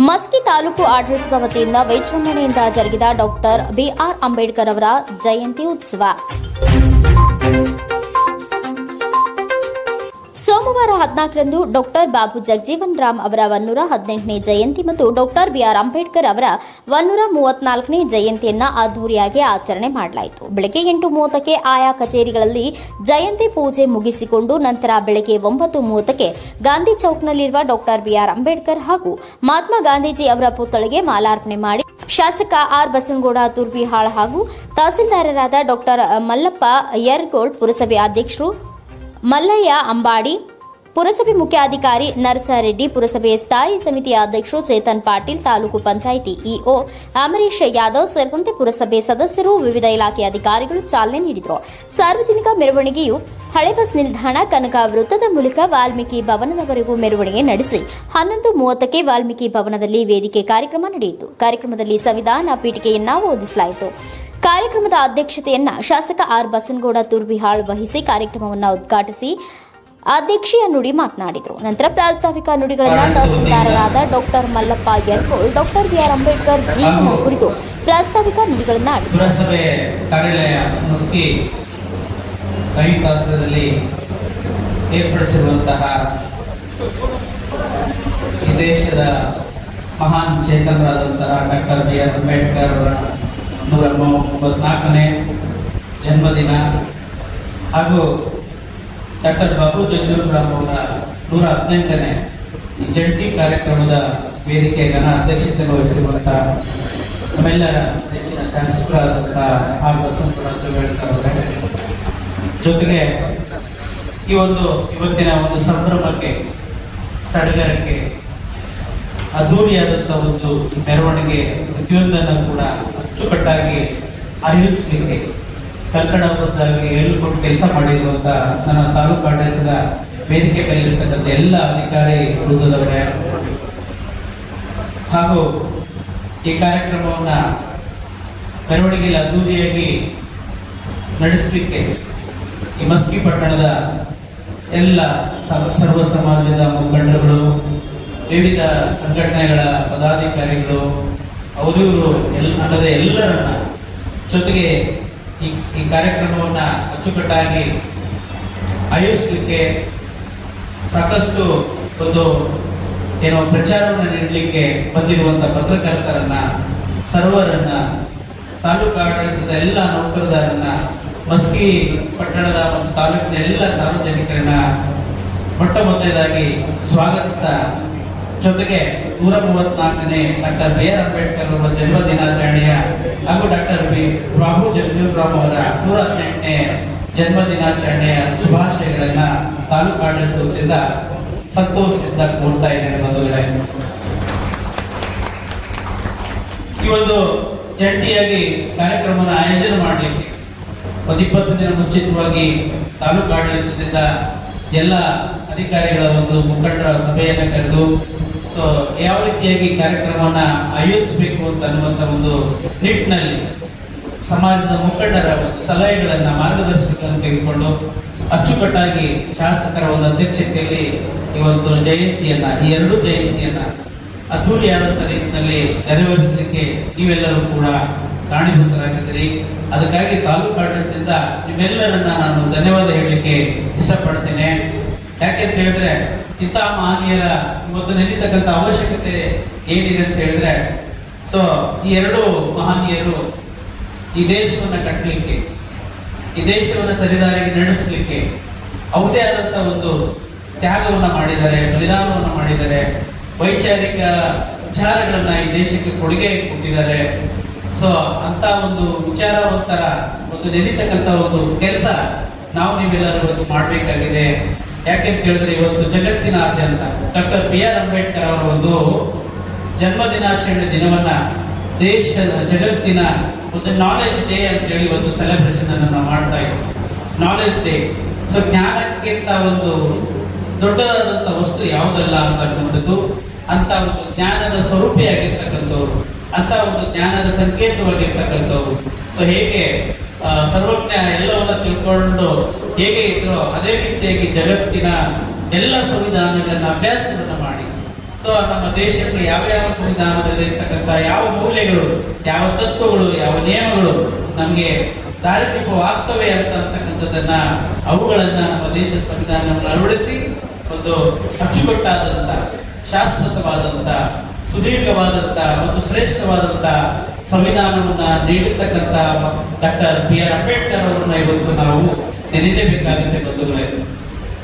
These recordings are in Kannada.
ಮಸ್ಕಿ ತಾಲೂಕು ಆಡಳಿತದ ವತಿಯಿಂದ ವಿಜೃಂಭಣೆಯಿಂದ ಜರುಗಿದ ಡಾಕ್ಟರ್ ಬಿಆರ್ ಅಂಬೇಡ್ಕರ್ ಅವರ ಜಯಂತಿ ಉತ್ಸವ. ಸೋಮವಾರ ಹದಿನಾಲ್ಕರಂದು ಡಾಕ್ಟರ್ ಬಾಬು ಜಗಜೀವನ್ ರಾಮ್ ಅವರ ಒನ್ನೂರ ಹದಿನೆಂಟನೇ ಜಯಂತಿ ಮತ್ತು ಡಾಕ್ಟರ್ ಬಿ ಆರ್ ಅಂಬೇಡ್ಕರ್ ಅವರ ಒನ್ನೂರ ಮೂವತ್ನಾಲ್ಕನೇ ಜಯಂತಿಯನ್ನ ಅದ್ದೂರಿಯಾಗಿ ಆಚರಣೆ ಮಾಡಲಾಯಿತು. ಬೆಳಗ್ಗೆ ಎಂಟು ಮೂವತ್ತಕ್ಕೆ ಆಯಾ ಕಚೇರಿಗಳಲ್ಲಿ ಜಯಂತಿ ಪೂಜೆ ಮುಗಿಸಿಕೊಂಡು ನಂತರ ಬೆಳಗ್ಗೆ ಒಂಬತ್ತು ಮೂವತ್ತಕ್ಕೆ ಗಾಂಧಿ ಚೌಕ್ನಲ್ಲಿರುವ ಡಾಕ್ಟರ್ ಬಿ ಆರ್ ಅಂಬೇಡ್ಕರ್ ಹಾಗೂ ಮಹಾತ್ಮ ಗಾಂಧೀಜಿ ಅವರ ಪುತ್ಥಳಿಗೆ ಮಾಲಾರ್ಪಣೆ ಮಾಡಿ ಶಾಸಕ ಆರ್ ಬಸನಗೌಡ ತುರ್ಬಿಹಾಳ್ ಹಾಗೂ ತಹಸೀಲ್ದಾರರಾದ ಡಾಕ್ಟರ್ ಮಲ್ಲಪ್ಪ ಯರ್ಗೋಳ್ ಪುರಸಭೆ ಅಧ್ಯಕ್ಷರು ಮಲ್ಲಯ್ಯ ಅಂಬಾಡಿ ಪುರಸಭೆ ಮುಖ್ಯಾಧಿಕಾರಿ ನರಸಾರೆಡ್ಡಿ, ಪುರಸಭೆ ಸ್ಥಾಯಿ ಸಮಿತಿ ಅಧ್ಯಕ್ಷರು ಚೇತನ್ ಪಾಟೀಲ್, ತಾಲೂಕು ಪಂಚಾಯಿತಿ ಇಒ ಅಮರೀಶ್ ಯಾದವ್ ಸೇರಿದಂತೆ ಪುರಸಭೆ ಸದಸ್ಯರು ವಿವಿಧ ಇಲಾಖೆ ಅಧಿಕಾರಿಗಳು ಚಾಲನೆ ನೀಡಿದರು. ಸಾರ್ವಜನಿಕ ಮೆರವಣಿಗೆಯು ಹಳೆ ಬಸ್ ನಿಲ್ದಾಣ, ಕನಕ ವೃತ್ತದ ಮೂಲಕ ವಾಲ್ಮೀಕಿ ಭವನದವರೆಗೂ ಮೆರವಣಿಗೆ ನಡೆಸಿ, ಹನ್ನೊಂದು ಮೂವತ್ತಕ್ಕೆ ವಾಲ್ಮೀಕಿ ಭವನದಲ್ಲಿ ವೇದಿಕೆ ಕಾರ್ಯಕ್ರಮ ನಡೆಯಿತು. ಕಾರ್ಯಕ್ರಮದಲ್ಲಿ ಸಂವಿಧಾನ ಪೀಠಿಕೆಯನ್ನ ಓದಿಸಲಾಯಿತು. ಕಾರ್ಯಕ್ರಮದ ಅಧ್ಯಕ್ಷತೆಯನ್ನ ಶಾಸಕ ಆರ್ ಬಸನಗೌಡ, ತುರ್ಬಿಹಾಳ್ ವಹಿಸಿ ಕಾರ್ಯಕ್ರಮವನ್ನು ಉದ್ಘಾಟಿಸಿ ಅಧ್ಯಕ್ಷೀಯ ನುಡಿ ಮಾತನಾಡಿದರು. ನಂತರ ಪ್ರಾಸ್ತಾವಿಕ ನುಡಿಗಳನ್ನು ತಹಸೀಲ್ದಾರರಾದ doctor Mallappa Yarkol doctor B R Ambedkar ಜೀವನ ಕುರಿತು ಪ್ರಾಸ್ತಾವಿಕ ನುಡಿಗಳನ್ನು ಏರ್ಪಡಿಸಿರುವಂತಹ ಈ ದೇಶದ ಮಹಾನ್ ಚೇತನರಾದಂತಹ ಡಾಕ್ಟರ್ ಬಿ ಆರ್ ಅಂಬೇಡ್ಕರ್ ಅವರ ನೂರ ಮೂವತ್ನಾಲ್ಕನೇ ಜನ್ಮದಿನ ಹಾಗೂ ಡಾಕ್ಟರ್ ಬಾಬು ಜಗದೂರು ಅವರ ನೂರ ಹದಿನೆಂಟನೇ ಜಂಟಿ ಕಾರ್ಯಕ್ರಮದ ವೇದಿಕೆ ಘನ ಅಧ್ಯಕ್ಷತೆ ವಹಿಸಿರುವಂತಹ ನಮ್ಮೆಲ್ಲರ ನೆಚ್ಚಿನ ಶಾಸಕರಾದಂತಹ ಆರ್ ಜೊತೆಗೆ ಈ ಒಂದು ಇವತ್ತಿನ ಒಂದು ಸಂಭ್ರಮಕ್ಕೆ, ಸಡಗರಕ್ಕೆ ಅದ್ದೂರಿಯಾದಂಥ ಒಂದು ಮೆರವಣಿಗೆ ಪ್ರತಿಯೊಂದನ್ನು ಕೂಡ ಅಚ್ಚುಕಟ್ಟಾಗಿ ಆಯೋಜಿಸಲಿಕ್ಕೆ ಕಲ್ಕಡಬದ್ಧಾಗಿ ಹೇಳಿಕೊಂಡು ಕೆಲಸ ಮಾಡಿರುವಂತ ನನ್ನ ತಾಲೂಕು ಆಡಳಿತದ ವೇದಿಕೆ ಮೇಲಿರ್ತಕ್ಕಂಥ ಎಲ್ಲ ಅಧಿಕಾರಿ ವೃದ್ಧದವರೇ ಹಾಗೂ ಈ ಕಾರ್ಯಕ್ರಮವನ್ನ ಮೆರವಣಿಗೆಯಲ್ಲಿ ಅದ್ದೂರಿಯಾಗಿ ನಡೆಸಲಿಕ್ಕೆ ಈ ಮಸ್ಕಿ ಪಟ್ಟಣದ ಎಲ್ಲ ಸರ್ವ ಸಮಾಜದ ಮುಖಂಡರುಗಳು, ವಿವಿಧ ಸಂಘಟನೆಗಳ ಪದಾಧಿಕಾರಿಗಳು ಅವರಿವರು ಎಲ್ಲ, ಅಲ್ಲದೆ ಎಲ್ಲರನ್ನ ಜೊತೆಗೆ ಈ ಈ ಕಾರ್ಯಕ್ರಮವನ್ನು ಅಚ್ಚುಕಟ್ಟಾಗಿ ಆಯೋಜಿಸಲಿಕ್ಕೆ ಸಾಕಷ್ಟು ಒಂದು ಏನೋ ಪ್ರಚಾರವನ್ನು ನೀಡಲಿಕ್ಕೆ ಬಂದಿರುವಂಥ ಪತ್ರಕರ್ತರನ್ನ, ಸರ್ವರನ್ನ, ತಾಲೂಕು ಆಡಳಿತದ ಎಲ್ಲ ನೌಕರದಾರನ್ನ, ಮಸ್ಕಿ ಪಟ್ಟಣದ ಒಂದು ತಾಲೂಕಿನ ಎಲ್ಲ ಸಾರ್ವಜನಿಕರನ್ನ ಮೊಟ್ಟ ಮೊದಲನೇದಾಗಿ ಸ್ವಾಗತಿಸ್ತಾ ಜೊತೆಗೆ ನೂರ ಮೂವತ್ನಾಲ್ಕನೇ ಡಾಕ್ಟರ್ ಬಿ ಆರ್ ಅಂಬೇಡ್ಕರ್ ಅವರ ಜನ್ಮ ದಿನಾಚರಣೆಯ ಹಾಗೂ ಡಾಕ್ಟರ್ ಬಿ ಬಾಬು ಜಗಜೀವರಾಮ್ ಅವರ ನೂರ ಹದಿನೆಂಟನೇ ಜನ್ಮ ದಿನಾಚರಣೆಯ ಶುಭಾಶಯಗಳನ್ನ ತಾಲೂಕು ಆಡಳಿತದಿಂದ ಸಂತೋಷದಿಂದ ಕೋರ್ತಾ ಇದ್ದೇನೆ ಬಂಧುಗಳೇ. ಈ ಒಂದು ಜಂಟಿಯಾಗಿ ಕಾರ್ಯಕ್ರಮವನ್ನು ಆಯೋಜನೆ ಮಾಡಲಿಕ್ಕೆ ಒಂದು ಇಪ್ಪತ್ತು ದಿನ ಮುಂಚಿತವಾಗಿ ತಾಲೂಕು ಆಡಳಿತದಿಂದ ಎಲ್ಲ ಅಧಿಕಾರಿಗಳ ಒಂದು ಮುಖಂಡರ ಸಭೆಯನ್ನು ಕರೆದು ಸೊ ಯಾವ ರೀತಿಯಾಗಿ ಕಾರ್ಯಕ್ರಮವನ್ನ ಆಯೋಜಿಸಬೇಕು ಅಂತ ಅನ್ನುವಂತ ಒಂದು ನಿಟ್ಟಿನಲ್ಲಿ ಸಮಾಜದ ಮುಖಂಡರ ಸಲಹೆಗಳನ್ನ ಮಾರ್ಗದರ್ಶನಗಳನ್ನು ತೆಗೆದುಕೊಂಡು ಅಚ್ಚುಕಟ್ಟಾಗಿ ಶಾಸಕರ ಒಂದು ಅಧ್ಯಕ್ಷತೆಯಲ್ಲಿ ಇವತ್ತು ಜಯಂತಿಯನ್ನ, ಈ ಎರಡು ಜಯಂತಿಯನ್ನ ಅದ್ದೂರಿಯಾದಂತ ರೀತಿಯಲ್ಲಿ ನೆರವೇರಿಸಲಿಕ್ಕೆ ನೀವೆಲ್ಲರೂ ಕೂಡ ಕಾರಣೀಭೂತರಾಗಿದ್ದೀರಿ. ಅದಕ್ಕಾಗಿ ತಾಲೂಕು ಆಡಳಿತದಿಂದ ನಿಮ್ಮೆಲ್ಲರನ್ನ ನಾನು ಧನ್ಯವಾದ ಹೇಳಲಿಕ್ಕೆ ಇಷ್ಟಪಡ್ತೇನೆ. ಯಾಕೆಂತ ಹೇಳಿದ್ರೆ ಇಂಥ ಮಹನೀಯರ ಇವತ್ತು ನೆನೀತಕ್ಕಂಥ ಅವಶ್ಯಕತೆ ಏನಿದೆ ಅಂತ ಹೇಳಿದ್ರೆ ಸೊ ಈ ಎರಡು ಮಹನೀಯರು ಈ ದೇಶವನ್ನ ಕಟ್ಟಲಿಕ್ಕೆ ಈ ದೇಶವನ್ನ ಸರಿದಾರಿಗೆ ನಡೆಸಲಿಕ್ಕೆ ಅವುದೇ ಆದಂತ ಒಂದು ತ್ಯಾಗವನ್ನ ಮಾಡಿದ್ದಾರೆ, ಬಲಿದಾನವನ್ನು ಮಾಡಿದ್ದಾರೆ, ವೈಚಾರಿಕ ವಿಚಾರಗಳನ್ನ ಈ ದೇಶಕ್ಕೆ ಕೊಡುಗೆ ಕೊಟ್ಟಿದ್ದಾರೆ. ಸೊ ಅಂತ ಒಂದು ವಿಚಾರವಂತರ ಒಂದು ನೆನೀತಕ್ಕಂಥ ಒಂದು ಕೆಲಸ ನಾವು ನೀವೆಲ್ಲರೂ ಮಾಡಬೇಕಾಗಿದೆ. ಯಾಕೆಂತ ಹೇಳಿದ್ರೆ ಇವತ್ತು ಜಗತ್ತಿನಾದ್ಯಂತ ಡಾಕ್ಟರ್ ಬಿ ಆರ್ ಅಂಬೇಡ್ಕರ್ ಅವರ ಒಂದು ಜನ್ಮ ದಿನಾಚರಣೆ ದಿನವನ್ನ ದೇಶದ ಜಗತ್ತಿನ ಒಂದು ನಾಲೆಜ್ ಡೇ ಅಂತ ಹೇಳಿ ಒಂದು ಸೆಲೆಬ್ರೇಷನ್ ಅನ್ನು ನಾವು ಮಾಡ್ತಾ ಇದ್ದೀವಿ. ನಾಲೆಜ್ ಡೇ ಸೊ ಜ್ಞಾನಕ್ಕಿಂತ ಒಂದು ದೊಡ್ಡದಾದಂಥ ವಸ್ತು ಯಾವುದಲ್ಲ ಅಂತಕ್ಕಂಥದ್ದು ಅಂತ ಒಂದು ಜ್ಞಾನದ ಸ್ವರೂಪಿಯಾಗಿರ್ತಕ್ಕಂಥವ್ರು ಅಂತ ಒಂದು ಜ್ಞಾನದ ಸಂಕೇತವಾಗಿರ್ತಕ್ಕಂಥವ್ರು. ಸೊ ಹೇಗೆ ಸರ್ವಜ್ಞ ಎಲ್ಲವನ್ನ ತಿಳ್ಕೊಂಡು ಹೇಗೆ ಇದ್ರೋ ಅದೇ ರೀತಿಯಾಗಿ ಜಗತ್ತಿನ ಎಲ್ಲ ಸಂವಿಧಾನಗಳನ್ನ ಅಭ್ಯಾಸವನ್ನ ಮಾಡಿ. ಸೊ ನಮ್ಮ ದೇಶಕ್ಕೆ ಯಾವ ಯಾವ ಸಂವಿಧಾನದಲ್ಲಿ ಇರ್ತಕ್ಕಂಥ ಯಾವ ಮೌಲ್ಯಗಳು ಯಾವ ತತ್ವಗಳು, ಯಾವ ನಿಯಮಗಳು ನಮಗೆ ದಾರಿದೀಪವಾಗ್ತವೆ ಅಂತ ಅಂತಕ್ಕಂಥದ್ದನ್ನ ಅವುಗಳನ್ನ ನಮ್ಮ ದೇಶದ ಸಂವಿಧಾನವನ್ನು ಅಳವಡಿಸಿ ಒಂದು ಅಚ್ಚುಕಟ್ಟಾದಂತ ಶಾಶ್ವತವಾದಂತ ಸುದೀರ್ಘವಾದಂತ ಮತ್ತು ಶ್ರೇಷ್ಠವಾದಂತ ಸಂವಿಧಾನವನ್ನ ನೀಡಿರ್ತಕ್ಕಂತ ಡಾಕ್ಟರ್ ಬಿ ಆರ್ ಅಂಬೇಡ್ಕರ್ ಅವರನ್ನ ಇವತ್ತು ನಾವು ನೆನೆಯಬೇಕಾಗುತ್ತೆ ಬಂಧುಗಳೇ.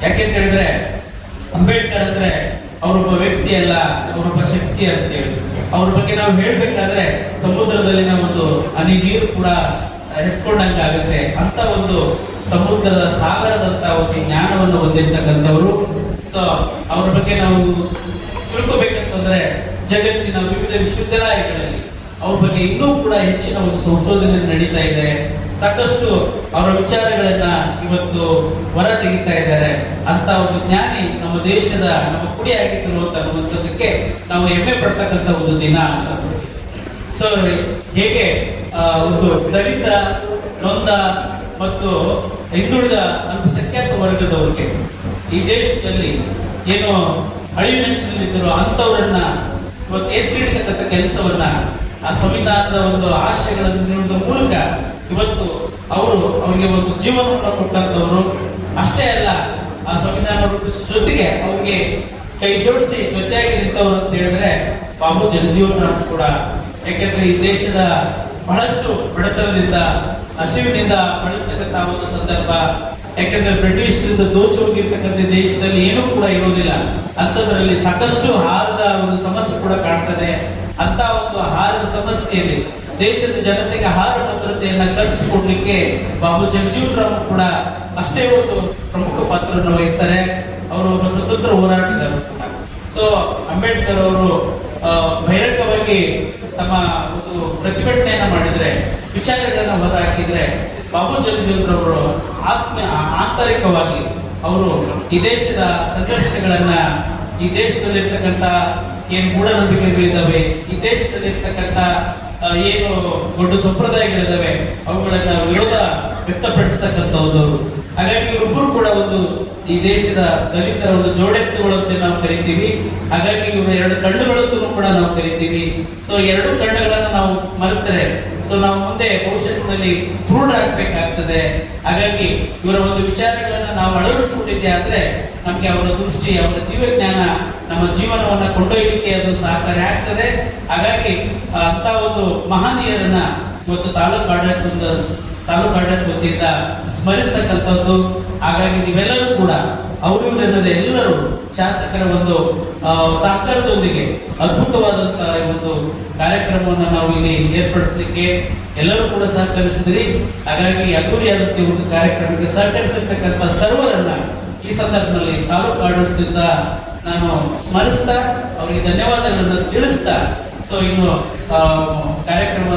ಯಾಕೆಂತ ಹೇಳಿದ್ರೆ, ಅಂಬೇಡ್ಕರ್ ಅಂದ್ರೆ ಅವರೊಬ್ಬ ವ್ಯಕ್ತಿ ಅಲ್ಲ ಅವರೊಬ್ಬ ಶಕ್ತಿ ಅಂತ ಹೇಳಿ. ಅವ್ರ ಬಗ್ಗೆ ನಾವು ಹೇಳ್ಬೇಕಾದ್ರೆ, ಸಮುದ್ರದಲ್ಲಿನ ಒಂದು ಹನಿ ನೀರು ಕೂಡ ಎತ್ಕೊಂಡಂಗಾಗುತ್ತೆ ಅಂತ ಒಂದು ಸಮುದ್ರದ ಸಾಗರದಂತ ಒಂದು ಜ್ಞಾನವನ್ನು ಹೊಂದಿರ್ತಕ್ಕಂಥವ್ರು. ಸೊ ಅವ್ರ ಬಗ್ಗೆ ನಾವು ತಿಳ್ಕೊಬೇಕಂತಂದ್ರೆ ಜಗತ್ತಿನ ವಿವಿಧ ವಿಶ್ವವಿದ್ಯಾಲಯಗಳಲ್ಲಿ ಅವ್ರ ಬಗ್ಗೆ ಇನ್ನೂ ಕೂಡ ಹೆಚ್ಚಿನ ಒಂದು ಸಂಶೋಧನೆ ನಡೀತಾ ಇದೆ. ಸಾಕಷ್ಟು ಅವರ ವಿಚಾರಗಳನ್ನ ಇವತ್ತು ಹೊರ ತೆಗಿತಾ ಇದ್ದಾರೆ. ಅಂತ ಒಂದು ಜ್ಞಾನಿ ನಮ್ಮ ದೇಶದ ನಮ್ಮ ಅಂತ ಅನ್ನುವಂಥದ್ದಕ್ಕೆ ನಾವು ಹೆಮ್ಮೆ ಪಡ್ತಕ್ಕಂಥ ಒಂದು ದಿನ ಅಂತ ಸೊ ಹೇಗೆ ಒಂದು ದಲಿತ, ನೊಂದ ಮತ್ತು ಹಿಂದುಳಿದ ಅಲ್ಪಸಂಖ್ಯಾತ ವರ್ಗದವರಿಗೆ ಈ ದೇಶದಲ್ಲಿ ಏನು ಅಳಿವಿನಂಚಿನಲ್ಲಿದ್ದರು ಅಂಥವರನ್ನ ಇವತ್ತು ಎತ್ತಿಡ್ತಕ್ಕಂಥ ಕೆಲಸವನ್ನ ಆ ಸಂವಿಧಾನದ ಒಂದು ಆಶಯಗಳನ್ನು ನೀಡುವ ಮೂಲಕ ಇವತ್ತು ಅವರು ಅವರಿಗೆ ಒಂದು ಜೀವನವನ್ನು ಕೊಟ್ಟಂತವರು ಅಷ್ಟೇ ಅಲ್ಲ, ಆ ಸಂವಿಧಾನ ಜೊತೆಗೆ ಅವರಿಗೆ ಕೈ ಜೋಡಿಸಿ ಜೊತೆಯಾಗಿ ನಿಂತವರು ಅಂತ ಹೇಳಿದ್ರೆ ಬಾಬು ಜಗಜೀವನ್ ಕೂಡ. ಯಾಕೆಂದ್ರೆ ಈ ದೇಶದ ಬಹಳಷ್ಟು ಬಡತನದಿಂದ, ಹಸಿವಿನಿಂದ ಬಳಿತಕ್ಕಂತಹ ಒಂದು ಸಂದರ್ಭ, ಯಾಕೆಂದ್ರೆ ಬ್ರಿಟಿಷರಿಂದ ದೋಚೋಗಿರ್ತಕ್ಕಂಥ ದೇಶದಲ್ಲಿ ಏನೂ ಕೂಡ ಇರುವುದಿಲ್ಲ. ಅಂತದ್ರಲ್ಲಿ ಸಾಕಷ್ಟು ಆಹಾರದ ಒಂದು ಸಮಸ್ಯೆ ಕೂಡ ಕಾಣ್ತದೆ. ಅಂತ ಒಂದು ಸಮಸ್ಯೆ ಇದೆ ದೇಶದ ಜನತೆಗೆ ಆಹಾರ ಭದ್ರತೆಯನ್ನ ಕಲ್ಪಿಸಿಕೊಡ್ಲಿಕ್ಕೆ ಬಾಬು ಜಗಜೀವನ್ ರಾಮ್ ಕೂಡ ಅಷ್ಟೇ ಒಂದು ಪ್ರಮುಖ ಪಾತ್ರವನ್ನು ವಹಿಸ್ತಾರೆ. ಅವರು ಒಬ್ಬ ಸ್ವತಂತ್ರ ಹೋರಾಟಗಾರರು ಸೊ ಅಂಬೇಡ್ಕರ್ ಅವರು ಬಹಿರಂಗವಾಗಿ ತಮ್ಮ ಒಂದು ಪ್ರತಿಭಟನೆಯನ್ನ ಮಾಡಿದ್ರೆ, ವಿಚಾರಗಳನ್ನ ಹೊರಹಾಕಿದ್ರೆ ಬಾಬು ಜಗಜೀವನ್ ಅವರು ಆತ್ಮ, ಆಂತರಿಕವಾಗಿ ಅವರು ಈ ದೇಶದ ಸಂಘರ್ಷಗಳನ್ನ, ಈ ದೇಶದಲ್ಲಿರ್ತಕ್ಕಂಥ ಏನು ಮೂಢನಂಬಿಕೆಗಳಿದ್ದಾವೆ ಈ ದೇಶದಲ್ಲಿ ಇರ್ತಕ್ಕಂಥ ಏನು ದೊಡ್ಡ ಸಂಪ್ರದಾಯಗಳಿದ್ದಾವೆ, ಅವುಗಳನ್ನ ವಿರೋಧ ವ್ಯಕ್ತಪಡಿಸ್ತಕ್ಕಂಥವ್ರು ಹಾಗಾಗಿ ಇವರಿಬ್ಬರು ಕೂಡ ಒಂದು ಈ ದೇಶದ ದಲಿತರ ಒಂದು ಜೋಡೆತ್ತುಗಳು ಅಂತ ನಾವು ಕರಿತೀವಿ. ಹಾಗಾಗಿ ಇವರ ಎರಡು ಕಣ್ಣುಗಳಂತೂ ಕೂಡ ನಾವು ಕರಿತೀವಿ. ಸೊ ಎರಡು ಕಣ್ಣುಗಳನ್ನು ನಾವು ಮರೆತರೆ ಸೊ ನಾವು ಮುಂದೆ ಭವಿಷ್ಯತ್ತಿನಲ್ಲಿ ಆಗ್ಬೇಕಾಗ್ತದೆ ಹಾಗಾಗಿ, ಇವರ ಒಂದು ವಿಚಾರಗಳನ್ನ ನಾವು ಅಳವಡಿಸಿಕೊಂಡಿದ್ದೆ ಆದ್ರೆ ನಮ್ಗೆ ಅವರ ದೃಷ್ಟಿ, ಅವರ ದಿವ್ಯ ಜ್ಞಾನ ನಮ್ಮ ಜೀವನವನ್ನ ಕೊಂಡೊಯ್ಯಲಿಕ್ಕೆ ಅದು ಸಹಕಾರಿ ಆಗ್ತದೆ. ಹಾಗಾಗಿ ಅಂತ ಒಂದು ಮಹನೀಯರನ್ನ ಇವತ್ತು ತಾಲೂಕು ಆಡಳಿತದಿಂದ ತಾಲೂಕು ಆಡಳಿತ ವತಿಯಿಂದ ಸ್ಮರಿಸ್ತಕ್ಕಂಥದ್ದು. ಹಾಗಾಗಿ, ನೀವೆಲ್ಲರೂ ಕೂಡ ಅವರು ಇವರೆನ್ನದೆ ಎಲ್ಲರೂ ಶಾಸಕರ ಒಂದು ಸಹಕಾರದೊಂದಿಗೆ ಅದ್ಭುತವಾದಂತಹ ಒಂದು ಕಾರ್ಯಕ್ರಮವನ್ನು ನಾವು ಇಲ್ಲಿ ಏರ್ಪಡಿಸಲಿಕ್ಕೆ ಎಲ್ಲರೂ ಕೂಡ ಸಹಕರಿಸಿದ್ರಿ. ಹಾಗಾಗಿ ಅದ್ದೂರಿ ಆದಂತಹ ಒಂದು ಕಾರ್ಯಕ್ರಮಕ್ಕೆ ಸಹಕರಿಸಿರ್ತಕ್ಕಂಥ ಸರ್ವರನ್ನ ಈ ಸಂದರ್ಭದಲ್ಲಿ ತಾಲೂಕು ಆಡಳಿತದಿಂದ ನಾನು ಸ್ಮರಿಸ್ತಾ ಅವರಿಗೆ ಧನ್ಯವಾದಗಳನ್ನು ತಿಳಿಸ್ತಾ ಸೊ ಇನ್ನು ಆ, ಕಾರ್ಯಕ್ರಮ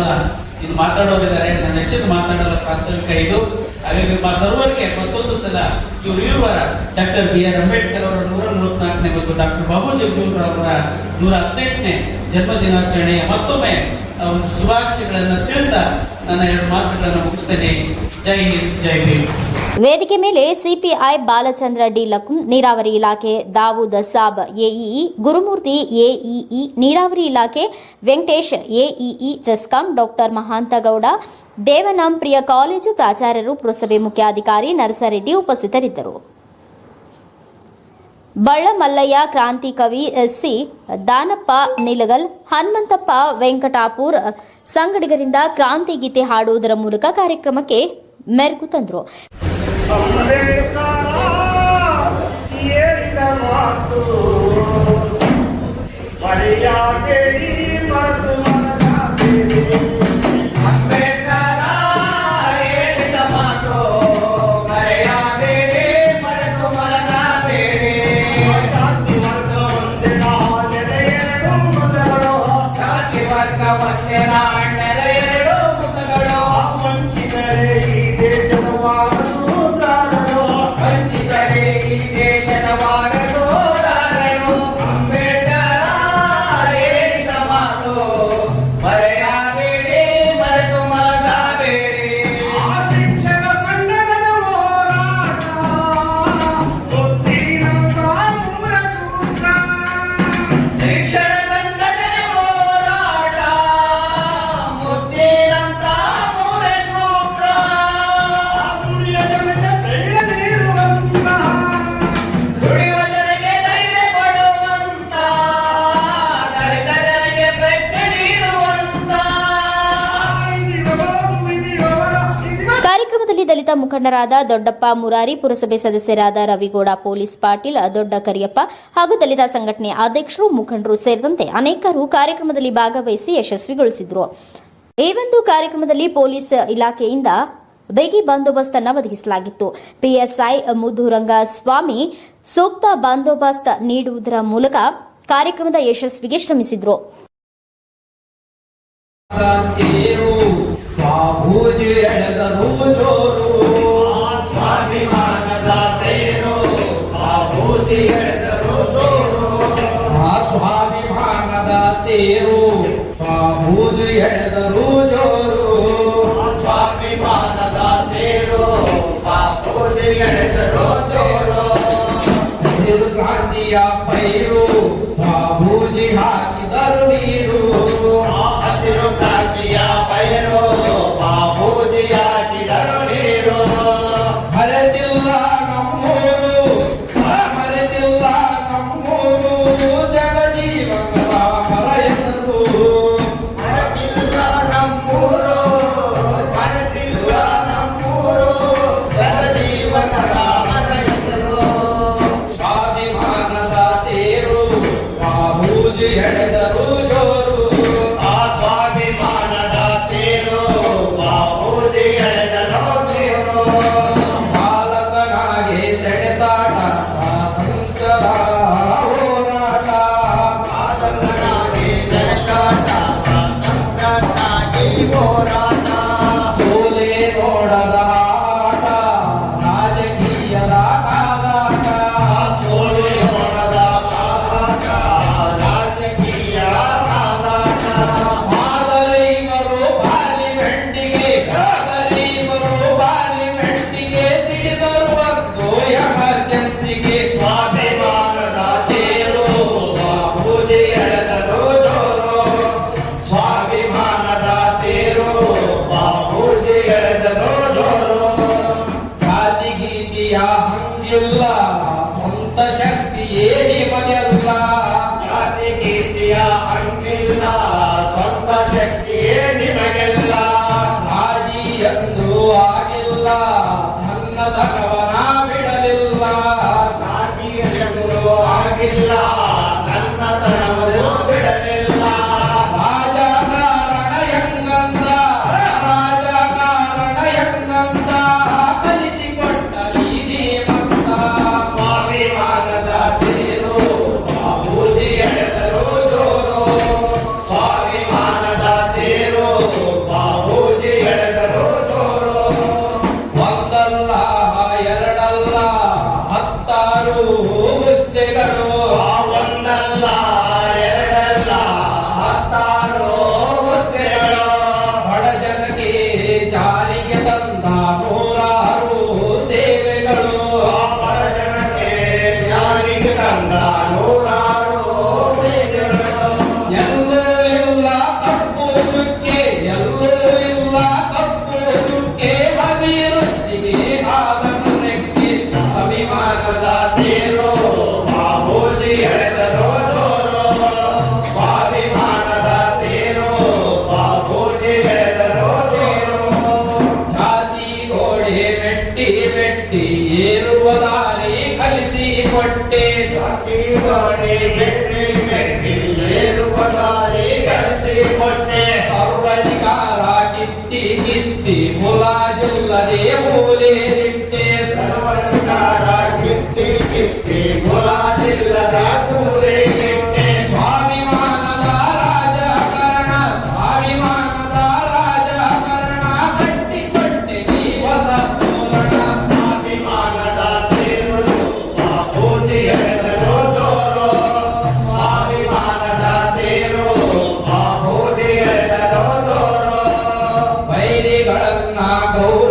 ಇದು ಮಾತಾಡೋರಿದ್ದಾರೆ. ನನ್ನ ಹೆಚ್ಚಿನ ಮಾತಾಡೋದ ಪ್ರಾಸ್ತಾವಿಕ ಇದು. ಹಾಗಾಗಿ ನಿಮ್ಮ ಸರ್ವರಿಗೆ ಮತ್ತೊಂದು ಸಲ ಇವರು ಇರುವರ ಡಾಕ್ಟರ್ ಬಿ ಆರ್ ಅಂಬೇಡ್ಕರ್ ಅವರ ನೂರ ಮೂವತ್ನಾಲ್ಕನೇ ಮತ್ತು ಡಾಕ್ಟರ್ ಬಾಬು ಜಗಜೀವನ್ ಅವರ ನೂರ ಹದಿನೆಂಟನೇ ಜನ್ಮ ದಿನಾಚರಣೆಯ ಮತ್ತೊಮ್ಮೆ ಆ, ಒಂದು ಶುಭಾಶಯಗಳನ್ನು ತಿಳಿಸ್ತಾ ನನ್ನ ಎರಡು ಮಾತುಗಳನ್ನು ಮುಗಿಸ್ತೇನೆ. ಜೈ ಹಿಂದ್ ಜೈ ಭೀಮ್. ವೇದಿಕೆ ಮೇಲೆ ಸಿಪಿಐ ಬಾಲಚಂದ್ರ ಡಿ ಲಕ್ಕುಂ ನೀರಾವರಿ ಇಲಾಖೆ ದಾವೂದ್ ಸಾಬ್ ಎಇಇ ಗುರುಮೂರ್ತಿ ಎಇಇ ನೀರಾವರಿ ಇಲಾಖೆ Venkatesh AEE GESCOM doctor Mahantagouda Devanam Priya college ಪ್ರಾಚಾರ್ಯರು, ಪುರಸಭೆ ಮುಖ್ಯಾಧಿಕಾರಿ ನರಸರೆಡ್ಡಿ ಉಪಸ್ಥಿತರಿದ್ದರು. ಬಳ್ಳಮಲ್ಲಯ್ಯ ಕ್ರಾಂತಿ ಕವಿ ಸಿ ದಾನಪ್ಪ ನಿಲಗಲ್, ಹನುಮಂತಪ್ಪ ವೆಂಕಟಾಪುರ್ ಸಂಗಡಿಗರಿಂದ ಕ್ರಾಂತಿ ಗೀತೆ ಹಾಡುವುದರ ಮೂಲಕ ಕಾರ್ಯಕ್ರಮಕ್ಕೆ ಮೆರುಗು ತಂದರು. வந்தே நான் நிறைய ಮುಖಂಡರಾದ ದೊಡ್ಡಪ್ಪ ಮುರಾರಿ ಪುರಸಭೆ ಸದಸ್ಯರಾದ ರವಿಗೌಡ ಪೊಲೀಸ್ ಪಾಟೀಲ್, ದೊಡ್ಡ ಕರಿಯಪ್ಪ ಹಾಗೂ ದಲಿತ ಸಂಘಟನೆ ಅಧ್ಯಕ್ಷರು, ಮುಖಂಡರು ಸೇರಿದಂತೆ ಅನೇಕರು ಕಾರ್ಯಕ್ರಮದಲ್ಲಿ ಭಾಗವಹಿಸಿ ಯಶಸ್ವಿಗೊಳಿಸಿದ್ರು. ಈ ಒಂದು ಕಾರ್ಯಕ್ರಮದಲ್ಲಿ ಪೊಲೀಸ್ ಇಲಾಖೆಯಿಂದ ಬಿಗಿ ಬಂದೋಬಸ್ತ್ ಅನ್ನು ಒದಗಿಸಲಾಗಿತ್ತು ಪಿಎಸ್ಐ ಮುದ್ದುರಂಗ ಸ್ವಾಮಿ ಸೂಕ್ತ ಬಂದೋಬಸ್ತ್ ನೀಡುವುದರ ಮೂಲಕ ಕಾರ್ಯಕ್ರಮದ ಯಶಸ್ವಿಗೆ ಶ್ರಮಿಸಿದ್ರು. ಸ್ವಾಭಿಮಾನದ ತೇರು ಬಾಬೂಜಿ ಎಳೆದರು ಜೋರು ಸ್ವಾಭಿಮಾನದ ತೇರು ಬಾಬೂಜಿ ಎಳೆದರು ತೋರು ಹಸಿರು ಕ್ರಾಂತಿಯ ಪೈರು 바꿔줄게. कीर्ति बोला जल्ला रे बोले रिट्टे सर्वकार कीर्ति कीर्ति बोला जल्ला 하고